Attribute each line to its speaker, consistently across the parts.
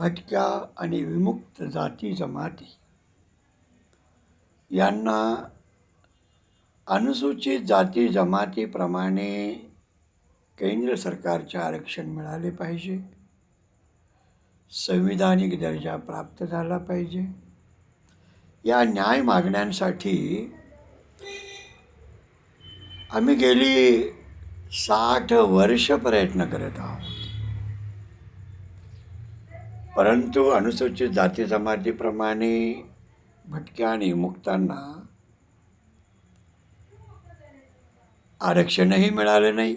Speaker 1: भटक्या आणि विमुक्त जाती जमाती. यांना अनुसूचित जाती जमातीप्रमाणे केंद्र सरकारचे आरक्षण मिळाले पाहिजे. संविधानिक दर्जा प्राप्त झाला पाहिजे. या न्याय मागण्यांसाठी आम्ही गेली साठ वर्ष प्रयत्न करत आहोत. परंतु अनुसूचित जाती जमातीप्रमाणे भटक्या आणि मुक्तांना आरक्षणही मिळालं नाही.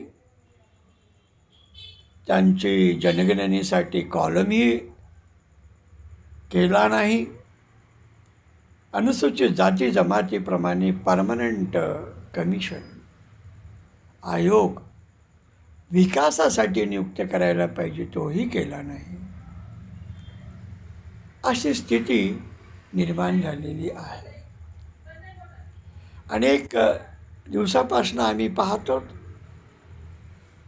Speaker 1: त्यांची जनगणनेसाठी कॉलमही केला नाही. अनुसूचित जाती जमातीप्रमाणे परमनंट कमिशन आयोग विकासासाठी नियुक्त करायला पाहिजे तोही केला नाही. अशी स्थिती निर्माण झालेली आहे. अनेक दिवसापासून आम्ही पाहतो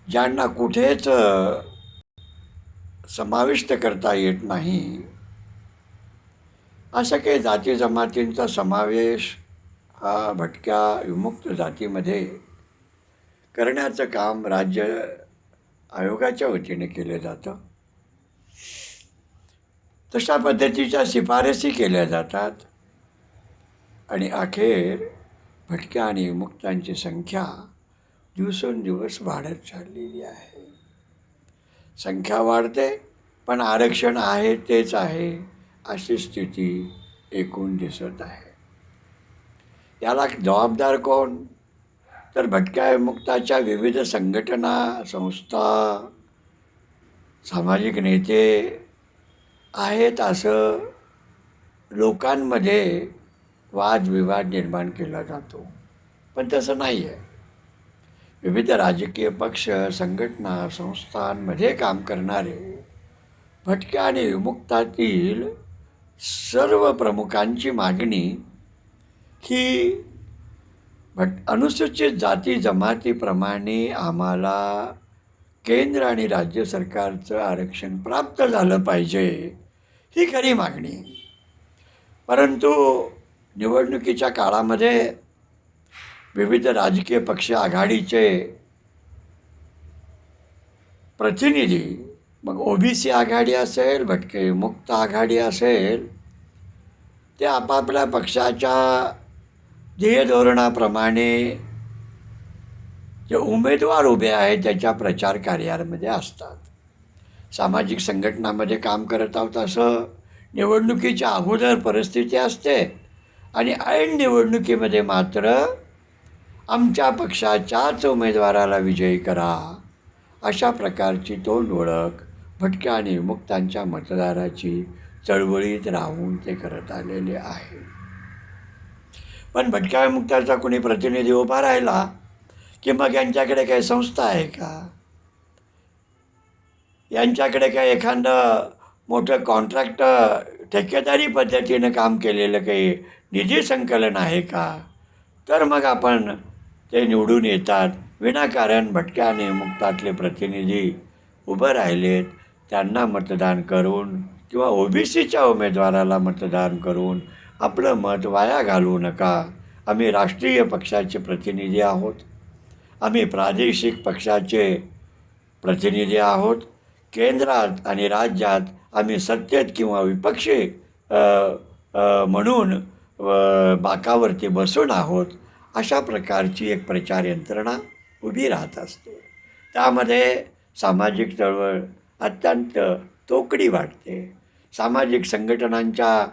Speaker 1: ज्यांना कुठेच समाविष्ट करता येत नाही. असं काही जाती जमातींचा समावेश हा भटक्या विमुक्त जातीमध्ये करण्याचं काम राज्य आयोगाच्या वतीने केलं जातं. तशा पद्धतीच्या शिफारसी केल्या जातात. आणि अखेर भटक्या आणि मुक्तांची संख्या दिवसेंदिवस वाढत चाललेली आहे. संख्या वाढते पण आरक्षण आहे तेच आहे अशी स्थिती एकूण दिसत आहे. याला जबाबदार कोण? तर भटक्या मुक्ताच्या विविध संघटना संस्था सामाजिक नेते आहेत असं लोकांमध्ये वादविवाद निर्माण केला जातो. पण तसं नाही आहे विविध राजकीय पक्ष संघटना संस्थांमध्ये काम करणारे भटक्या आणि विमुक्तातील सर्व प्रमुखांची मागणी ही भट अनुसूचित जाती जमातीप्रमाणे आम्हाला केंद्र आणि राज्य सरकारचं आरक्षण प्राप्त झालं पाहिजे. ही खरी मागणी. परंतु निवडणुकीच्या काळामध्ये विविध राजकीय पक्ष आघाडीचे प्रतिनिधी मग ओबीसी आघाडी असेल भटके मुक्त आघाडी असेल ते आपापल्या पक्षाच्या ध्येयधोरणाप्रमाणे जे उमेदवार उभे आहेत त्याच्या प्रचार कार्यामध्ये असतात. सामाजिक संघटनामध्ये काम करत आहोत असं निवडणुकीच्या अगोदर परिस्थिती असते. आणि ऐन निवडणुकीमध्ये मात्र आमच्या पक्षाच्याच उमेदवाराला विजयी करा. अशा प्रकारची तोंड ओळख भटक्या आणि मुक्तांच्या मतदाराची चळवळीत राहून ते करत आलेले आहे. पण भटक्या मुक्ताचा कोणी प्रतिनिधी उभा राहिला की मग यांच्याकडे काही संस्था आहे का? यांच्याकडे काय एखादं मोठं कॉन्ट्रॅक्ट ठेकेदारी पद्धतीनं काम केलेलं काही निधी संकलन आहे का? तर मग आपण ते निवडून येतात. विनाकारण भटक्या आणि मुक्तातले प्रतिनिधी उभं राहिलेत. त्यांना मतदान करून किंवा ओबीसीच्या उमेदवाराला मतदान करून आपलं मत वाया घालवू नका. आम्ही राष्ट्रीय पक्षाचे प्रतिनिधी आहोत. आम्ही प्रादेशिक पक्षाचे प्रतिनिधी आहोत. केंद्रात आणि राज्यात आम्ही सत्तेत किंवा विपक्षी म्हणून बाकावरती बसून आहोत अशा प्रकारची एक प्रचार यंत्रणा उभी राहत असते. त्यामध्ये सामाजिक चळवळ अत्यंत तोकडी वाटते. सामाजिक संघटनांच्या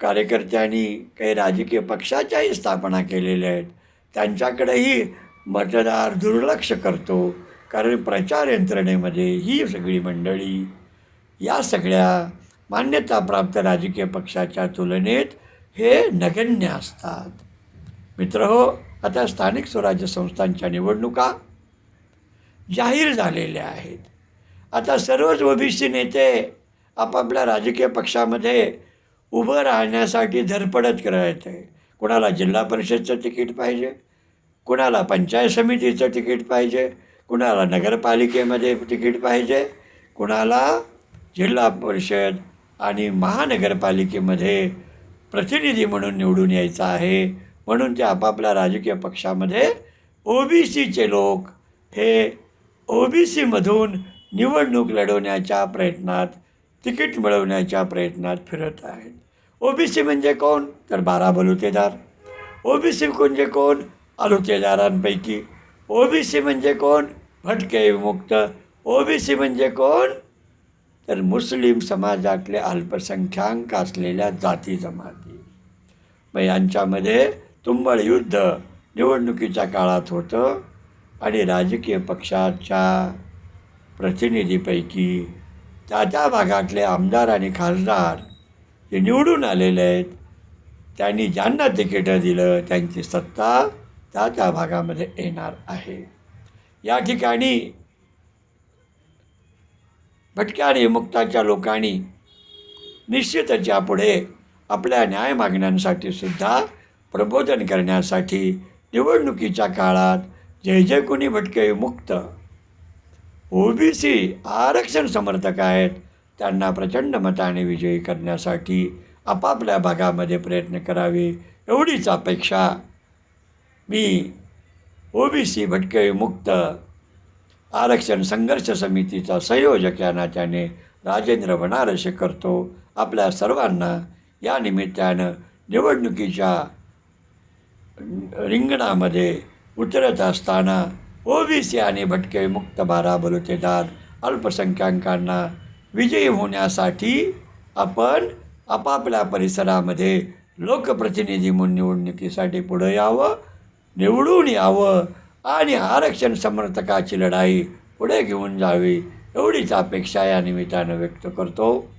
Speaker 1: कार्यकर्त्यांनी काही राजकीय पक्षाच्याही स्थापना केलेल्या आहेत. त्यांच्याकडेही मतदार दुर्लक्ष करतो. कारण प्रचार यंत्रणेमध्ये ही सगळी मंडळी या सगळ्या मान्यताप्राप्त राजकीय पक्षाच्या तुलनेत हे नगण्य असतात. मित्र हो आता स्थानिक स्वराज्य संस्थांच्या निवडणुका जाहीर झालेल्या आहेत. आता सर्वच ओबीसी नेते आपापल्या राजकीय पक्षामध्ये उभं राहण्यासाठी धरपडत करत आहे कुणाला जिल्हा परिषदचं तिकीट पाहिजे? कुणाला पंचायत समितीचं तिकीट पाहिजे? कुणाला नगरपालिकेमध्ये तिकीट पाहिजे कुणाला जिल्हा परिषद आणि महानगरपालिकेमध्ये प्रतिनिधी म्हणून निवडून यायचं आहे म्हणून ते आपापल्या राजकीय पक्षामध्ये ओ बी सीचे लोक हे ओ बी सीमधून निवडणूक लढवण्याच्या प्रयत्नात तिकीट मिळवण्याच्या प्रयत्नात फिरत आहेत. ओ बी सी म्हणजे कोण? तर बारा बलुतेदार ओ बी सी म्हणजे कोण? आलुतेदारांपैकी सी म्हणजे कोण? भटके विमुक्त. ओबीसी म्हणजे कोण? तर मुस्लिम समाजातले अल्पसंख्याक असलेल्या जाती जमाती. मग यांच्यामध्ये तुंबळ युद्ध निवडणुकीच्या काळात होतं आणि राजकीय पक्षाच्या प्रतिनिधीपैकी त्या त्या भागातले आमदार आणि खासदार जे निवडून आलेले आहेत त्यांनी ज्यांना तिकीटं दिलं त्यांची सत्ता त्या त्या भागामध्ये येणार आहे. या ठिकाणी भटक्या आणि मुक्ताच्या लोकांनी निश्चितच यापुढे आपल्या न्याय मागण्यांसाठी सुद्धा प्रबोधन करण्यासाठी निवडणुकीच्या काळात जे जे कोणी भटके मुक्त. ओबीसी आरक्षण समर्थक आहेत त्यांना प्रचंड मताने विजयी करण्यासाठी आपापल्या भागामध्ये प्रयत्न करावे एवढीच अपेक्षा मी ओबीसी भटके मुक्त. आरक्षण संघर्ष समितीचा संयोजक या नात्याने राजेंद्र बनारसे करतो आपल्या सर्वांना. या निमित्तानं निवडणुकीच्या रिंगणामध्ये उतरत असताना ओबीसी आणि भटके मुक्त बारा बलुतेदार अल्पसंख्याकांना विजयी होण्यासाठी आपण आपापल्या परिसरामध्ये लोकप्रतिनिधी म्हणून निवडणुकीसाठी पुढं यावं. निवडून यावं आणि आरक्षण समर्थकाची लढाई पुढे घेऊन जावी एवढीच अपेक्षा या निमित्तानं व्यक्त करतो.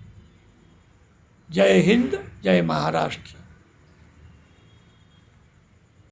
Speaker 1: जय हिंद जय महाराष्ट्र.